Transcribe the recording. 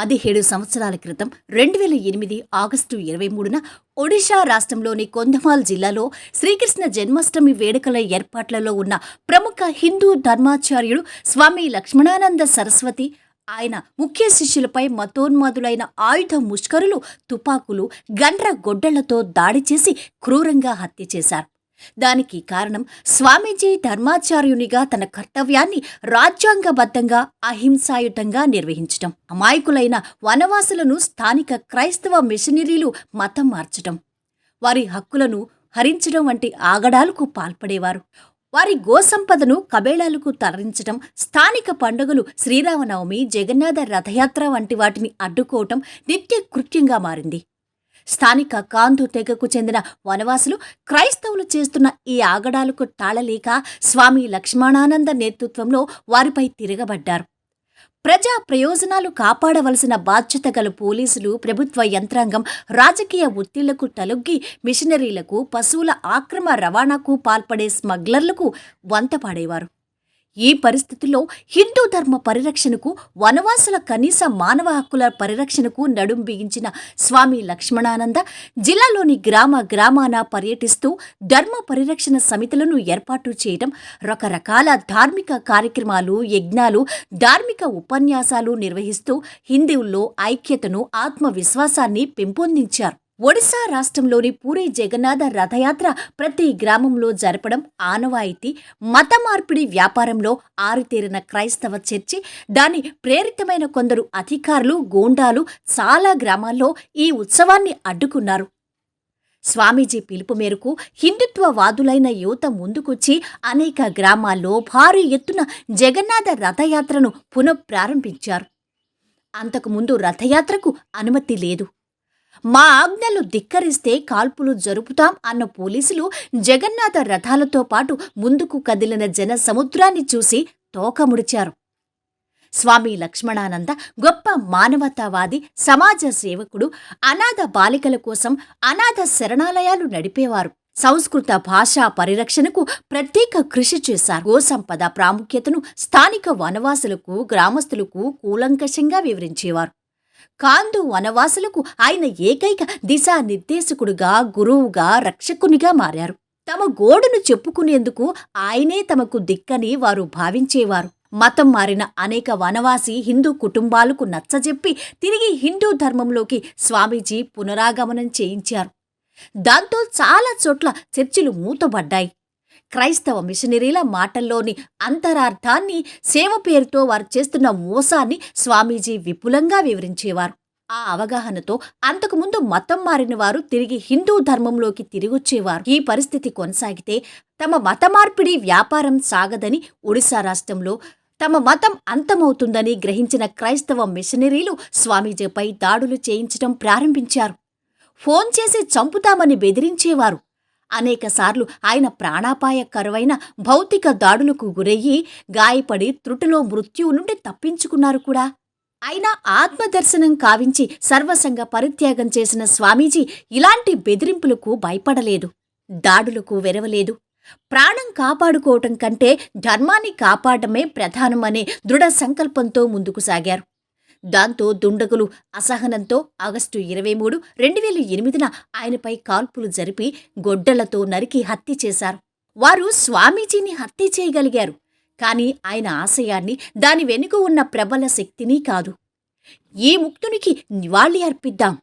పదిహేడు సంవత్సరాల క్రితం రెండు వేల ఎనిమిది ఆగస్టు ఇరవై మూడున ఒడిషా రాష్ట్రంలోని కొంధమాల్ జిల్లాలో శ్రీకృష్ణ జన్మాష్టమి వేడుకల ఏర్పాట్లలో ఉన్న ప్రముఖ హిందూ ధర్మాచార్యుడు స్వామి లక్ష్మణానంద సరస్వతి ఆయన ముఖ్య శిష్యులపై మతోన్మాదులైన ఆయుధ ముష్కరులు తుపాకులు గండ్ర గొడ్డళ్ళతో దాడి చేసి క్రూరంగా హత్య చేశారు. దానికి కారణం స్వామీజీ ధర్మాచార్యునిగా తన కర్తవ్యాన్ని రాజ్యాంగబద్ధంగా అహింసాయుతంగా నిర్వహించటం అమాయకులైన వనవాసులను స్థానిక క్రైస్తవ మిషనరీలు మతం మార్చటం. వారి హక్కులను హరించడం వంటి ఆగడాలకు పాల్పడేవారు. వారి గోసంపదను కబేళాలకు తరలించటం స్థానిక పండుగలు శ్రీరామనవమి జగన్నాథ రథయాత్ర వంటి వాటిని అడ్డుకోవటం నిత్య కృత్యంగా మారింది. స్థానిక కాంతు తెగకు చెందిన వనవాసులు క్రైస్తవులు చేస్తున్న ఈ ఆగడాలకు తాళలేక స్వామి లక్ష్మణానంద నేతృత్వంలో వారిపై తిరగబడ్డారు. ప్రజా ప్రయోజనాలు కాపాడవలసిన బాధ్యత గల పోలీసులు ప్రభుత్వ యంత్రాంగం రాజకీయ ఒత్తిళ్ళకు తలొగ్గి మిషనరీలకు పశువుల ఆక్రమ రవాణాకు పాల్పడే స్మగ్లర్లకు వంతపాడేవారు. ఈ పరిస్థితుల్లో హిందూ ధర్మ పరిరక్షణకు వనవాసుల కనీస మానవ హక్కుల పరిరక్షణకు నడుం బిగించిన స్వామి లక్ష్మణానంద జిల్లాలోని గ్రామ గ్రామాన పర్యటిస్తూ ధర్మ పరిరక్షణ సమితులను ఏర్పాటు చేయడం రకరకాల ధార్మిక కార్యక్రమాలు యజ్ఞాలు ధార్మిక ఉపన్యాసాలు నిర్వహిస్తూ హిందువుల్లో ఐక్యతను ఆత్మవిశ్వాసాన్ని పెంపొందించారు. ఒడిశా రాష్ట్రంలోని పూరి జగన్నాథ రథయాత్ర ప్రతి గ్రామంలో జరపడం ఆనవాయితీ మత మార్పిడి వ్యాపారంలో ఆరితేరిన క్రైస్తవ చర్చి దాని ప్రేరితమైన కొందరు అధికారులు గోండాలు చాలా గ్రామాల్లో ఈ ఉత్సవాన్ని అడ్డుకున్నారు. స్వామీజీ పిలుపు మేరకు హిందుత్వవాదులైన యువత ముందుకొచ్చి అనేక గ్రామాల్లో భారీ ఎత్తున జగన్నాథ రథయాత్రను పునఃప్రారంభించారు. అంతకుముందు రథయాత్రకు అనుమతి లేదు. మా ఆజ్ఞలు ధిక్కరిస్తే కాల్పులు జరుపుతాం అన్న పోలీసులు జగన్నాథ రథాలతో పాటు ముందుకు కదిలిన జన సముద్రాన్ని చూసి తోకముడిచారు. స్వామి లక్ష్మణానంద గొప్ప మానవతావాది సమాజ సేవకుడు అనాథ బాలికల కోసం అనాథ శరణాలయాలు నడిపేవారు. సంస్కృత భాషా పరిరక్షణకు ప్రత్యేక కృషి చేశారు. గోసంపద ప్రాముఖ్యతను స్థానిక వనవాసులకు గ్రామస్తులకు కూలంకషంగా వివరించేవారు. కాందు వనవాసులకు ఆయన ఏకైక దిశానిర్దేశకుడుగా గురువుగా రక్షకునిగా మారారు. తమ గోడును చెప్పుకునేందుకు ఆయనే తమకు దిక్కని వారు భావించేవారు. మతం మారిన అనేక వనవాసి హిందూ కుటుంబాలకు నచ్చజెప్పి తిరిగి హిందూ ధర్మంలోకి స్వామీజీ పునరాగమనం చేయించారు. దాంతో చాలా చోట్ల చర్చిలు మూతబడ్డాయి క్రైస్తవ మిషనరీల మాటల్లోని అంతరార్థాన్ని సేవ పేరుతో వారు చేస్తున్న మోసాన్ని స్వామీజీ విపులంగా వివరించేవారు. ఆ అవగాహనతో అంతకుముందు మతం మారిన వారు తిరిగి హిందూ ధర్మంలోకి తిరిగొచ్చేవారు. ఈ పరిస్థితి కొనసాగితే తమ మత మార్పిడి వ్యాపారం సాగదని ఒడిశా రాష్ట్రంలో తమ మతం అంతమవుతుందని గ్రహించిన క్రైస్తవ మిషనరీలు స్వామీజీపై దాడులు చేయించడం ప్రారంభించారు. ఫోన్ చేసి చంపుతామని బెదిరించేవారు. అనేకసార్లు ఆయన ప్రాణాపాయ కరువైన భౌతిక దాడులకు గురయ్యి గాయపడి త్రుటిలో మృత్యువు నుండి తప్పించుకున్నారు కూడా. అయినా ఆత్మదర్శనం కావించి సర్వసంగ పరిత్యాగం చేసిన స్వామీజీ ఇలాంటి బెదిరింపులకు భయపడలేదు దాడులకు వెరవలేదు. ప్రాణం కాపాడుకోవటం కంటే ధర్మాన్ని కాపాడమే ప్రధానమనే దృఢ సంకల్పంతో ముందుకు సాగారు. దాంతో దుండగులు అసహనంతో ఆగస్టు ఇరవై మూడు రెండు వేల ఎనిమిదిన ఆయనపై కాల్పులు జరిపి గొడ్డలతో నరికి హత్య చేశారు. వారు స్వామీజీని హత్య చేయగలిగారు. కాని ఆయన ఆశయాన్ని దాని వెనుక ఉన్న ప్రబల శక్తిని కాదు. ఈ ముక్తునికి నివాళి అర్పిద్దాం.